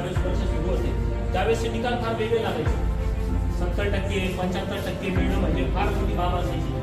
ज्यावेळेस वर्ष सुरू होते त्यावेळेस निकाल फार वेगळे लागायचे सत्तर टक्के पंच्याहत्तर टक्के मिळणं म्हणजे फार मोठी बाब असायची.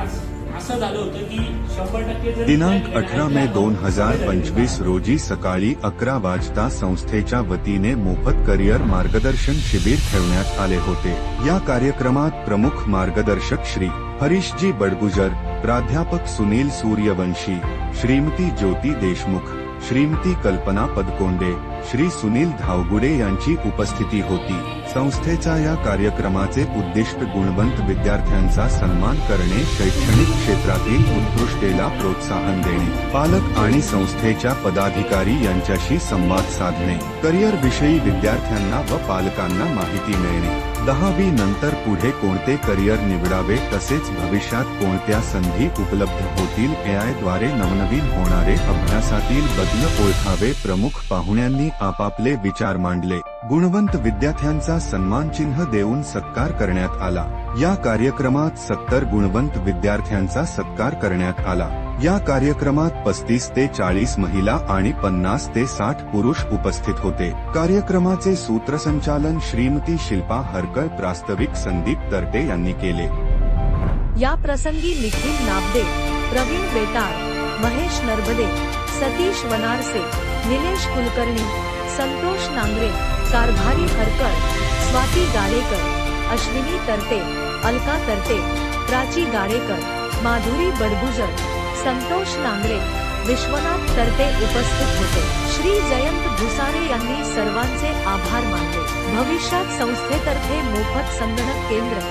आज असं झालं होतं की शंभर टक्के दिनांक अठरा मे दोन हज़ार पंचवीस रोजी सकाळी अकरा वाजता संस्थेच्या वतीने मोफत करिअर मार्गदर्शन शिबिर ठेवण्यात आले होते. या कार्यक्रमात प्रमुख मार्गदर्शक श्री हरीशजी बडगुजर प्राध्यापक सुनील सूर्यवंशी श्रीमती ज्योती देशमुख श्रीमती कल्पना पदकोंडे श्री सुनील धावगुडे यांची उपस्थिती होती. संस्थेच्या या कार्यक्रमाचे उद्दिष्ट गुणवंत विद्यार्थ्यांचा सन्मान करणे शैक्षणिक क्षेत्रातील उत्कृष्टेला प्रोत्साहन देणे पालक आणि संस्थेच्या पदाधिकारी यांच्याशी संवाद साधणे करिअर विषयी विद्यार्थ्यांना व पालकांना माहिती मिळणे. दहावी नंतर पुढे कोणते करिअर निवडावे तसेच भविष्यात कोणत्या संधी उपलब्ध होतील एआयद्वारे नवनवीन होणारे अभ्यासातील बदल ओळखावे प्रमुख पाहुण्यांनी आपापले विचार मांडले. गुणवंत विद्यार्थ्यांचा सन्मान चिन्ह देऊन सत्कार करण्यात आला. या कार्यक्रमात सत्तर गुणवंत विद्यार्थ्यांचा सत्कार करण्यात आला. या कार्यक्रमात पस्तीस ते चाळीस महिला आणि पन्नास ते साठ पुरुष उपस्थित होते. कार्यक्रमाचे सूत्रसंचालन श्रीमती शिल्पा हरकळ प्रास्ताविक संदीप तरटे यांनी केले. या प्रसंगी निखिल नाबदे प्रवीण बेताळ महेश नरबदे सतीश वनारसे निलेश कुलकर्णी संतोष नांगरे कारभारी हरकळ स्वाती गाडेकर अश्विनी तरटे अलका तरटे प्राची गाडेकर, माधुरी बडगुजर, संतोष नांगरे विश्वनाथ तरटे उपस्थित होते. श्री जयंत भुसारे यांनी सर्वांचे आभार मानले. भविष्यात संस्थेतर्फे मोफत संगणक केंद्र,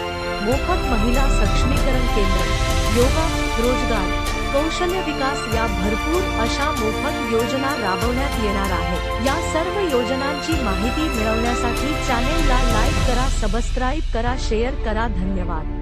मोफत महिला सक्षमीकरण केंद्र, योगा, रोज़गार कौशल्य विकास या भरपूर अशा मोफत योजना राबवण्यात येणार आहे. या सर्व योजनांची माहिती मिळवण्यासाठी चॅनेलला लाईक करा सबस्क्राईब करा शेअर करा. धन्यवाद.